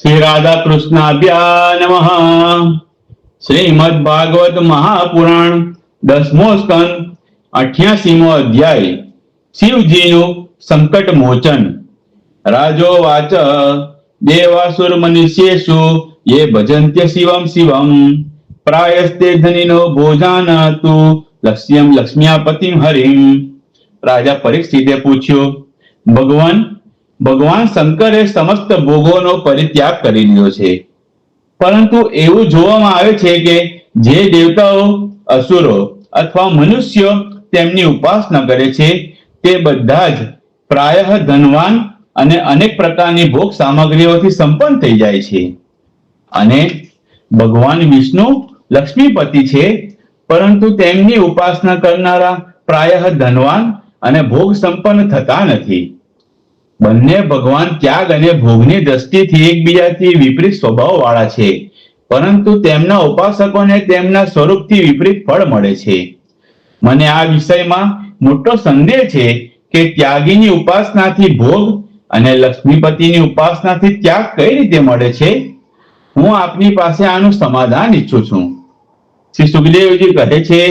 શ્રી રાધા કૃષ્ણાભ્યા નમ શ્રીમદ ભાગવત મહાપુરાણ દસમો સ્કંદ, અઠ્યાસીમો અધ્યાય, શિવજીનું સંકટ મોચન રાજો વાચ દેવાસુર મનુષ્યેષુ યે ભજંત્ય શિવમ શિવમ. પ્રાયસ્તે ધનિનો ભોજાનતુ લક્ષ્યમ લક્ષ્મ્યાપતિમ હરિમ. રાજા પરીક્ષિતે પૂછ્યો, ભગવાન ભગવાન શંકરે સમસ્ત ભોગોનો પરિત્યાગ કરી દીધો છે. પરંતુ એવું જોવામાં આવે છે કે જે દેવતાઓ, અસુરો અથવા મનુષ્યો તેમની ઉપાસના કરે છે, તે બધા જ પ્રાયઃ ધનવાન અને અનેક પ્રકારની ભોગ સામગ્રીઓથી સંપન્ન થઈ જાય છે. અને ભગવાન વિષ્ણુ લક્ષ્મીપતિ છે, પરંતુ તેમની ઉપાસના કરનારા પ્રાયઃ ધનવાન અને ભોગ સંપન્ન થતા નથી. બંને ભગવાન ત્યાગ અને ભોગની દ્રષ્ટિથી એકબીજાથી વિપરીત સ્વભાવ વાળા છે, પરંતુ તેમના ઉપાસકોને તેમના સ્વરૂપથી વિપરીત ફળ મળે છે. મને આ વિષયમાં મોટો સંદેહ છે કે ત્યાગીની ઉપાસનાથી ભોગ અને લક્ષ્મીપતિની ઉપાસનાથી ત્યાગ કઈ રીતે મળે છે? હું આપની પાસે આનું સમાધાન ઈચ્છું છું. શ્રી સુખદેવજી કહે છે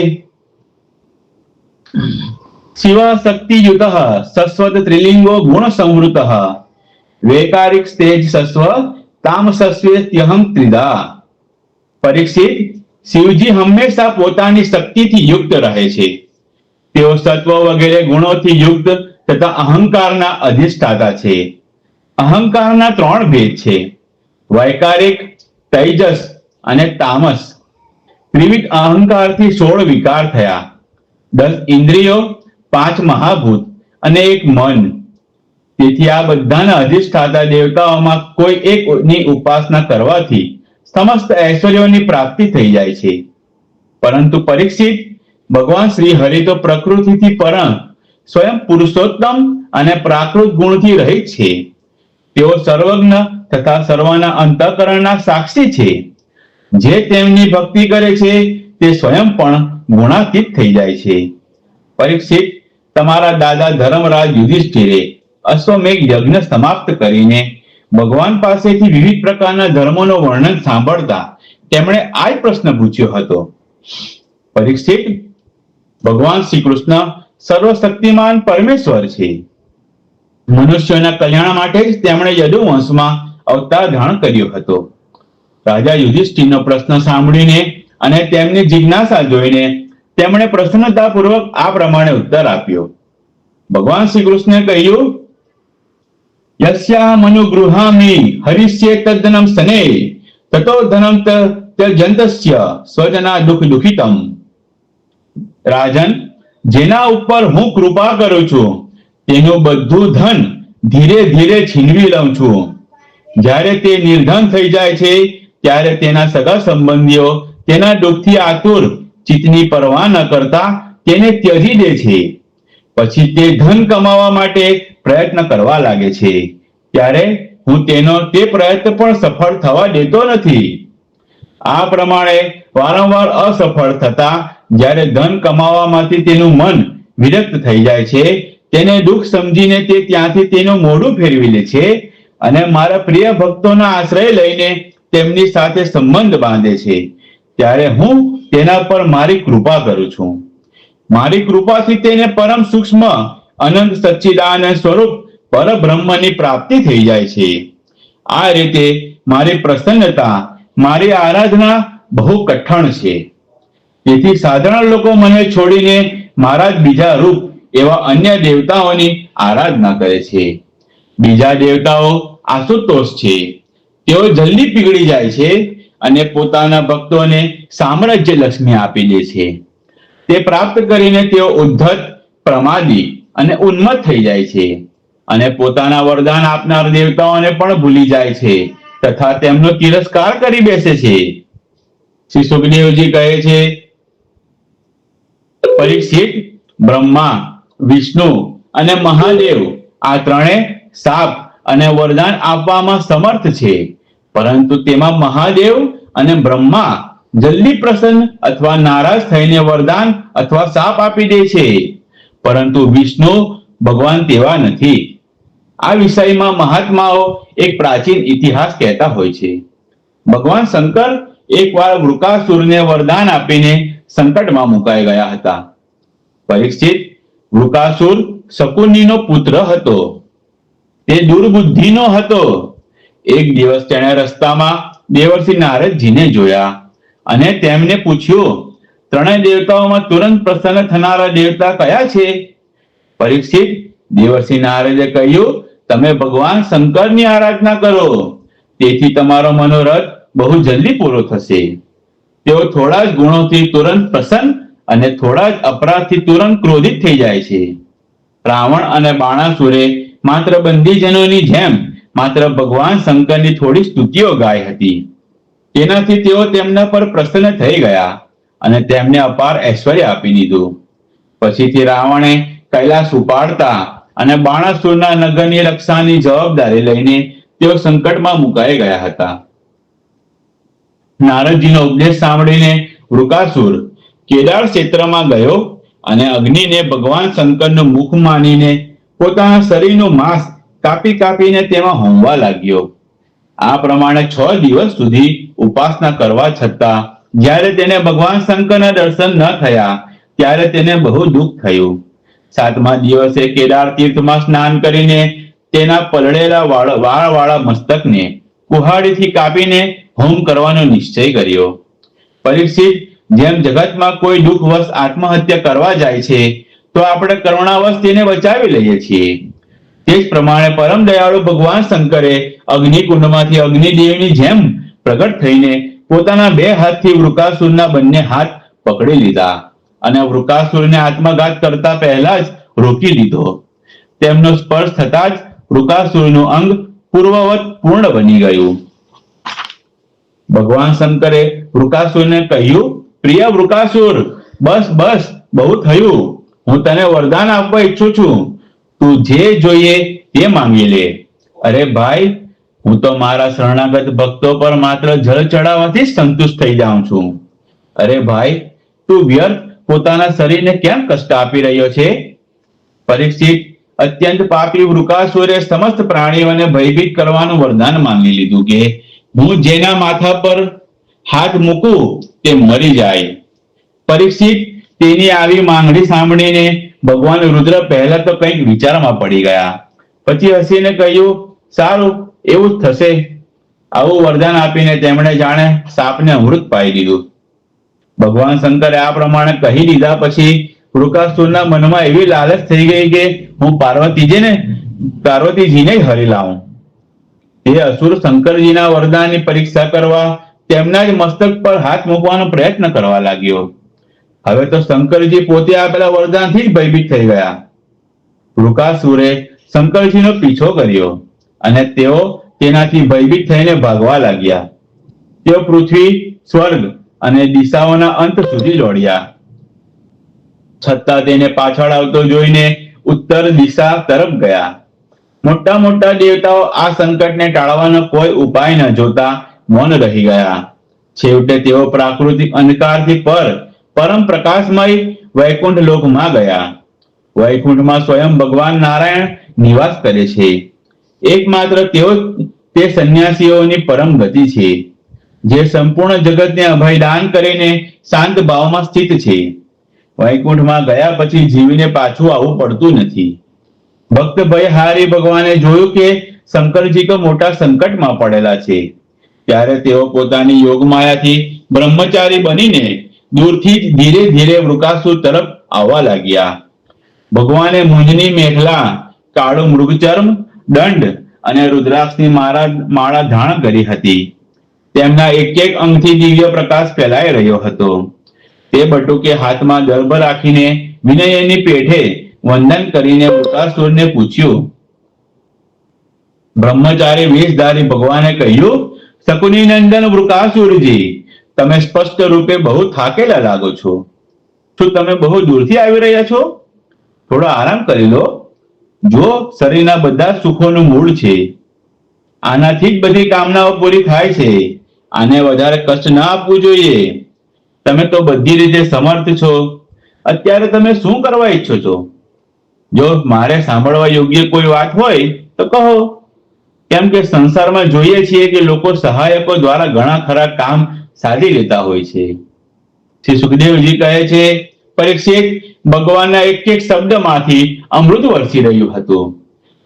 શિવ શક્તિ યુત સસ્વત ત્રિલિંગો ગુણ સંવૃત વૈકારિક સ્તેજ સસ્વ તામસસ્વેત્યહમ ત્રિદા પરીક્ષિત શિવજી હંમેશા પોતાની શક્તિથી યુક્ત રહે છે। તેઓ સત્વ વગેરે ગુણોથી યુક્ત તથા અહંકારના અધિષ્ઠાતા છે। અહંકારના ત્રણ ભેદ છે। વૈકારિક, તૈજસ અને તામસ। ત્રિવિધ અહંકારથી સોળ વિકાર થયા। દસ ઇન્દ્રિયો પાંચ મહાભૂત અને એક મન. તેથી આ બધાના અધિષ્ઠાતા દેવતાઓમાં કોઈ એકની ઉપાસના કરવાથી સમસ્ત ઐશ્વર્યોની પ્રાપ્તિ થઈ જાય છે. પરંતુ પરીક્ષિત ભગવાન શ્રી હરિ તો પ્રકૃતિથી પરમ સ્વયં પુરુષોત્તમ અને પ્રાકૃત ગુણથી રહિત છે. તેઓ સર્વજ્ઞ તથા સર્વના અંતઃકરણના સાક્ષી છે. જે તેમની ભક્તિ કરે છે તે સ્વયં પણ ગુણાતીત થઈ જાય છે. પરીક્ષિત તમારા દાદા ધર્મરાજ યુધિષ્ઠિરે અશ્વમેઘ યજ્ઞ સમાપ્ત કરીને ભગવાન પાસેથી વિવિધ પ્રકારના ધર્મોનો વર્ણન સાંભળતા તેમણે આ પ્રશ્ન પૂછ્યો હતો. પરીક્ષિત, ભગવાન શ્રી કૃષ્ણ સર્વશક્તિમાન પરમેશ્વર છે. મનુષ્યોના કલ્યાણ માટે જ તેમણે યદુવંશમાં અવતાર ધારણ કર્યો હતો. રાજા યુધિષ્ઠિરનો પ્રશ્ન સાંભળીને અને તેમની જિજ્ઞાસા જોઈને તેમણે પ્રસન્નતાપૂર્વક આ પ્રમાણે ઉત્તર આપ્યો. ભગવાન શ્રી કૃષ્ણે કહ્યું યસ્યા મનુગૃહામી હરિષ્ય તદ્ધનમ સને, તતો ધનમ ત્યજંતસ્ય સ્વજના દુઃખ દુખિતમ. રાજન, જેના ઉપર હું કૃપા કરું છું, તેનું બધું ધન ધીરે ધીરે છીનવી લઉં છું. જ્યારે તે નિર્ધન થઈ જાય છે, ત્યારે તેના સગા સંબંધીઓ તેના દુઃખથી આતુર ચિત્તની પરવા ન કરતા તેને ત્યજી દે છે. પછી તે ધન કમાવા માટે પ્રયત્ન કરવા લાગે છે. ત્યારે હું તેનો તે પ્રયત્ન પણ સફળ થવા દેતો નથી. આ પ્રમાણે વારંવાર અસફળ થતા જ્યારે ધન કમાવામાંથી તેનું મન વિરક્ત થઈ જાય છે, તેને દુઃખ સમજીને તે ત્યાંથી તેનું મોઢું ફેરવી લે છે અને મારા પ્રિય ભક્તોના આશ્રય લઈને તેમની સાથે સંબંધ બાંધે છે. ત્યારે હું તેના પર મારી કૃપા કરું છું. મારી કૃપાથી તેને પરમ સૂક્ષ્મ, અનંત સચ્ચિદાનંદ સ્વરૂપ, પરબ્રહ્મની પ્રાપ્તિ થઈ જાય છે. આ રીતે મારી પ્રસન્નતા, મારી આરાધના બહુ કઠણ છે. તેથી સાધારણ લોકો મને છોડીને મારા બીજા રૂપ એવા અન્ય દેવતાઓની આરાધના કરે છે. બીજા દેવતાઓ આશુતોષ છે. તેઓ જલ્દી પીગળી જાય છે અને પોતાના ભક્તોને સામ્રાજ્ય લક્ષ્મી આપી દે છે. તે પ્રાપ્ત કરીને તેઓ ઉદ્ધત, પ્રમાદી અને ઉન્મત થઈ જાય છે અને પોતાના વરદાન આપનાર દેવતાઓને પણ ભૂલી જાય છે તથા તેમનો તિરસ્કાર કરી બેસે છે. શ્રી સુખદેવજી કહે છે, પરીક્ષિત, બ્રહ્મા, વિષ્ણુ અને મહાદેવ આ ત્રણે સાપ અને વરદાન આપવામાં સમર્થ છે. પરંતુ તેમાં મહાદેવ અને બ્રહ્મા જલ્દી પ્રસન્ન અથવા નારાજ થઈને વરદાન અથવા સાપ આપી દે છે. પરંતુ વિષ્ણુ ભગવાન તેવા નથી. આ વિષયમાં મહાત્માઓ એક પ્રાચીન ઇતિહાસ કહેતા હોય છે. ભગવાન શંકર એકવાર વૃકાસુરને વરદાન આપીને સંકટમાં મુકાઈ ગયા હતા. પરીક્ષિત વૃકાસુર શકુનીનો પુત્ર હતો. તે દુર્બુદ્ધિનો હતો. એક દિવસ તેણે રસ્તામાં દેવર્ષિ નારદજીને જોયા અને તેમને પૂછ્યું, ત્રણેય દેવતાઓમાં તુરંત પ્રસન્ન થનારા દેવતા કયા છે? પરીક્ષિત, દેવર્ષિ નારદે કહ્યું, તમે ભગવાન શંકરની આરાધના કરો. તેથી તમારો મનોરથ બહુ જલ્દી પૂરો થશે. તેઓ થોડા જ ગુણોથી તુરંત પ્રસન્ન અને થોડા જ અપરાધથી તુરંત ક્રોધિત થઈ જાય છે. રાવણ અને બાણાસુરે માત્ર બંદીજનોની જેમ માત્ર ભગવાન શંકરની થોડી સ્તુતિઓ ગાઈ હતી. તેનાથી તેઓ તેમના પર પ્રસન્ન થઈ ગયા અને તેમને અપાર ઐશ્વર્ય આપી દીધું. પછીથી રાવણે કૈલાસ ઉપાડતા અને બાણાસુરના નગરની રક્ષાની જવાબદારી લઈને તેઓ સંકટમાં મુકાઈ ગયા હતા. નારદજીનો ઉપદેશ સાંભળીને વૃકાસુર કેદાર ક્ષેત્રમાં ગયો અને અગ્નિને ભગવાન શંકરનું મુખ માનીને પોતાના શરીરનું માંસ કાપી કાપીને તેમાં હોમવા લાગ્યો. આ પ્રમાણે છ દિવસ સુધી ઉપાસના કરવા છતાં, જ્યારે તેને ભગવાન શંકરના દર્શન ન થયા, ત્યારે તેને બહુ દુઃખ થયું. સાતમા દિવસે કેદાર તીર્થમાં સ્નાન કરીને તેના પલળેલા વાળ, વાળવાળા મસ્તકને કુહાડીથી કાપીને હોમ કરવાનો નિશ્ચય કર્યો. પરીક્ષિત, જેમ જગતમાં કોઈ દુઃખવશ આત્મહત્યા કરવા જાય છે, તો આપણે કરુણાવશ તેને બચાવી લઈએ છીએ. તે જ પ્રમાણે પરમ દયાળુ ભગવાન શંકરે અગ્નિકુંડમાંથી અગ્નિદેવની જેમ પ્રગટ થઈને પોતાના બે હાથથી વૃકાસુરના બંને હાથ પકડી લીધા અને વૃકાસુરને આત્મઘાત કરતા પહેલા જ રોકી લીધો. તેમનો સ્પર્શ થતા જ વૃકાસુરનું અંગ પૂર્વવત પૂર્ણ બની ગયું. ભગવાન શંકરે વૃકાસુરને કહ્યું, પ્રિય વૃકાસુર, બસ બસ, બહુ થયું. હું તને વરદાન આપવા ઈચ્છું છું. તું જે જોઈએ તે માંગી લે. અરે ભાઈ, હું તો મારા શરણાગત ભક્તો પર માત્ર જળ ચડાવવાથી સંતુષ્ટ થઈ જાઉં છું. અરે ભાઈ, તું વ્યર્થ પોતાના શરીરને કેમ કષ્ટ આપી રહ્યો છે? પરીક્ષિત, અત્યંત પાપી વૃકાસુરે સમસ્ત પ્રાણીઓને ભયભીત કરવાનું વરદાન માંગી લીધું કે હું જેના માથા પર હાથ મૂકું તે મરી જાય. પરીક્ષિત, તેની આવી માંગણી સાંભળીને ભગવાન રુદ્ર પહેલા તો કંઈક વિચારમાં પડી ગયા. પછી હસીને કહ્યું, સારું, એવું જ થશે. આવું વરદાન આપીને તેમણે જાણે સાપને અમૃત પાઈ દીધું. ભગવાન શંકરે આ પ્રમાણે કહી દીધા પછી વૃકાસુરના મનમાં એવી લાલચ થઈ ગઈ કે હું પાર્વતીજીને પાર્વતીજીને હરી લાવું. એ અસુર, શંકરજીના વરદાનની પરીક્ષા કરવા તેમના જ મસ્તક પર હાથ મૂકવાનો પ્રયત્ન કરવા લાગ્યો. હવે તો શંકરજી પોતે આપેલા વરદાનથી જ ભયભીત થઈ ગયા. વૃકાસુરે શંકરજીનો પીછો કર્યો અને તેઓ તેનાથી ભયભીત થઈને ભાગવા લાગ્યા. તેઓ પૃથ્વી, સ્વર્ગ અને દિશાઓના અંત સુધી દોડ્યા. છતાં તેને પાછળ આવતો જોઈને ઉત્તર દિશા તરફ ગયા. મોટા મોટા દેવતાઓ આ સંકટને ટાળવાનો કોઈ ઉપાય ન જોતા મૌન રહી ગયા. છેવટે તેઓ પ્રાકૃતિક અંધકારથી પર પરમ પ્રકાશમય વૈકુંઠ લોકમાં ગયા. વૈકુંઠમાં સ્વયં ભગવાન નારાયણ નિવાસ કરે છે. એકમાત્ર તેઓ તે સંન્યાસીઓની પરમ ગતિ છે. જે સંપૂર્ણ જગતને અભયદાન કરીને શાંત ભાવમાં સ્થિત છે. વૈકુંઠમાં ગયા પછી જીવીને પાછું આવવું પડતું નથી. ભક્ત ભયહારી ભગવાને જોયું કે શંકરજી તો મોટા સંકટમાં પડેલા છે. ત્યારે તેઓ પોતાની યોગ માયાથી બ્રહ્મચારી બનીને દૂરથી ધીરે ધીરે વૃકાસુર તરફ આવવા લાગ્યા. ભગવાને મુંજની મેઘલા, કાળો મૃગચર્મ, દંડ અને રુદ્રાક્ષની મારા માળા ધારણ કરી હતી. તેમના એક એક અંગથી દિવ્ય પ્રકાશ ફેલાઈ રહ્યો હતો. તે બટુકે હાથમાં દર્ભ રાખીને વિનયની પેઠે વંદન કરીને વૃકાસુરને પૂછ્યું, બ્રહ્મચારી વેશધારી ભગવાને કહ્યું શકુની નંદન વૃકાસુરજી તમે સ્પષ્ટ રૂપે બહુ થાકેલા લાગો છો. શું તમે બહુ દૂરથી આવી રહ્યા છો? થોડો આરામ કરી લો. જો શરીરના બધા સુખોનું મૂળ છે, આનાથી જ બધી કામનાઓ પૂરી થાય છે. આને વધારે કષ્ટ ના આપવું જોઈએ. તમે તો બધી રીતે સમર્થ છો. અત્યારે તમે શું કરવા ઈચ્છો છો? જો મારે સાંભળવા યોગ્ય કોઈ વાત હોય, તો કહો. કેમ કે સંસારમાં જોઈએ છીએ કે લોકો સહાયકો દ્વારા ઘણા ખરા કામ સાધી લેતા હોય છે. શ્રી સુખદેવજી કહે છે, પરીક્ષિત, ભગવાનના એક એક શબ્દમાંથી અમૃત વરસી રહ્યું હતું.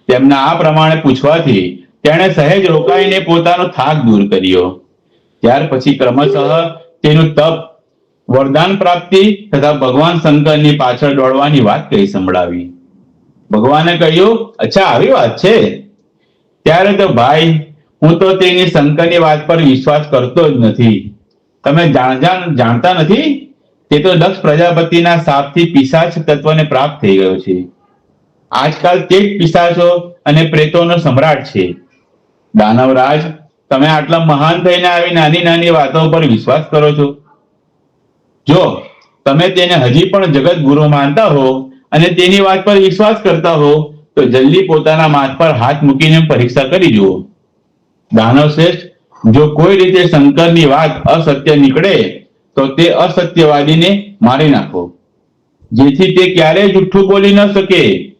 તેમના આ પ્રમાણે પૂછવાથી તેણે સહેજ રોકાઈને પોતાનો થાક દૂર કર્યો. ત્યાર પછી ક્રમશઃ તેનું તપ, વરદાન પ્રાપ્તિ તથા ભગવાન શંકરની પાછળ દોડવાની વાત કહી સંભળાવી. ભગવાને કહ્યું, અચ્છા, આવી વાત છે. ત્યારે તો ભાઈ, હું તો તેની શંકરની વાત પર વિશ્વાસ કરતો જ નથી. તમે જાણ જાણ જાણતા નથી? તે તો દક્ષ પ્રજાપતિના શાપથી પિશાચ તત્વને પ્રાપ્ત થઈ ગયો છે. આજકાલ તે જ પિશાચો અને પ્રેતોનો સમ્રાટ છે. દાનવરાજ, તમે આટલા મહાન થઈને આવી નાની નાની વાતો પર વિશ્વાસ કરો છો? જો તમે તેને હજી પણ જગત ગુરુ માનતા હો અને તેની વાત પર વિશ્વાસ કરતા હો, તો જલ્દી પોતાના માથ પર હાથ મૂકીને પરીક્ષા કરી જુઓ. દાનવ શ્રેષ્ઠ જો કોઈ રીતે શંકરની વાત અસત્ય નીકળે, તો તે અસત્યવાદીને મારી નાખો. જેથી તે ક્યારેય જુઠ્ઠું બોલી ન શકે.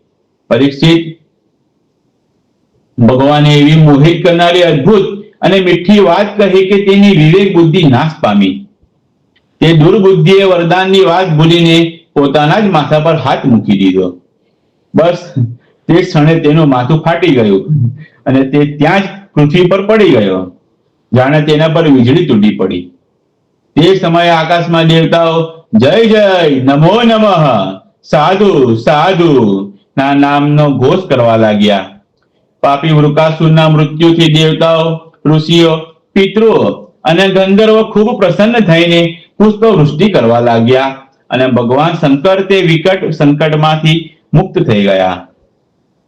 પરીક્ષિત, ભગવાને એવી મોહિત કરનારી અદ્ભુત અને મીઠી વાત કહી કે તેની વિવેક બુદ્ધિ નાશ પામી. તે દુર્બુદ્ધિએ વરદાનની વાત ભૂલીને પોતાના જ માથા પર હાથ મૂકી દીધો. બસ, તે ક્ષણે તેનું માથું ફાટી ગયું અને તે ત્યાં જ પૃથ્વી પર પડી ગયો. જાણે તેના પર વીજળી તૂટી પડી. તે સમયે આકાશમાં દેવતાઓ, જય જય, નમો નમઃ, સાધુ સાધુ, ના નામનો ઘોષ કરવા લાગ્યા. પાપી વૃકાસુરના મૃત્યુથી દેવતાઓ, ઋષિઓ, પિતૃઓ અને ગંધર્વો ખૂબ પ્રસન્ન થઈને પુષ્પ વૃષ્ટિ કરવા લાગ્યા અને ભગવાન શંકર તે વિકટ સંકટમાંથી મુક્ત થઈ ગયા.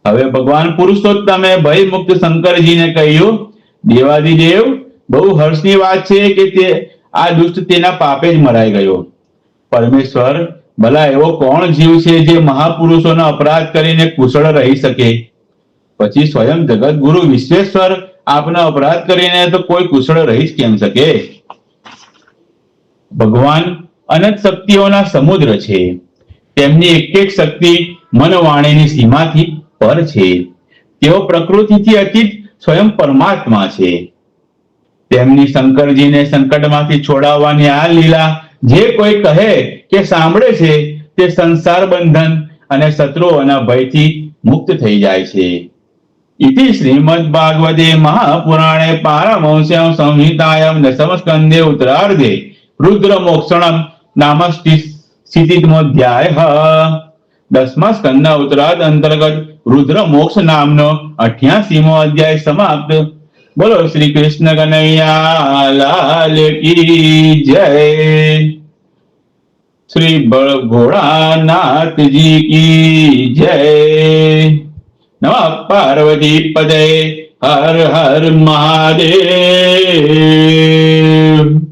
હવે ભગવાન પુરુષોત્તમે ભય મુક્ત શંકરજીને કહ્યું, દેવાદિદેવ બહુ હર્ષની વાત છે કે તે આ દુષ્ટ તેના પાપે જ મરાઈ ગયો. પરમેશ્વર, ભલા એવો કોણ જીવ છે જે મહાપુરુષોનો અપરાધ કરીને કુશળ રહી શકે? પછી સ્વયં જગત ગુરુ વિશ્વેશ્વર આપનો અપરાધ કરીને તો કોઈ કુશળ રહી જ કેમ શકે? ભગવાન અનંત શક્તિઓના સમુદ્ર છે. તેમની એક એક શક્તિ મન વાણીની સીમાથી પર છે. તેઓ પ્રકૃતિથી અતીત સ્વયં પરમાત્મા છે. તેમની શંકરજીને સંકટમાંથી છોડાવવાની આ લીલા જે કોઈ કહે કે સાંભળે છે, તે સંસાર બંધન અને શત્રુઓના ભયથી મુક્ત થઈ જાય છે. ઇતિ શ્રીમદ ભાગવતે મહાપુરાણે પારમહંસ્યમ સંહિતાયમ દશમ સ્કંદે ઉત્તરાર્ધે રુદ્ર મોક્ષણમ નામ સ્થિતિમોધ્યાય. દસમા સ્કંદના ઉત્તરાર્ધ અંતર્ગત રુદ્ર મોક્ષ નામનો અઠ્યાસીમો અધ્યાય સમાપ્ત બોલો, શ્રી કૃષ્ણ કનૈયા લાલ કી જય. શ્રી ભોળાનાથજી કી જય. નમઃ પાર્વતી પદે હર હર મહાદેવ.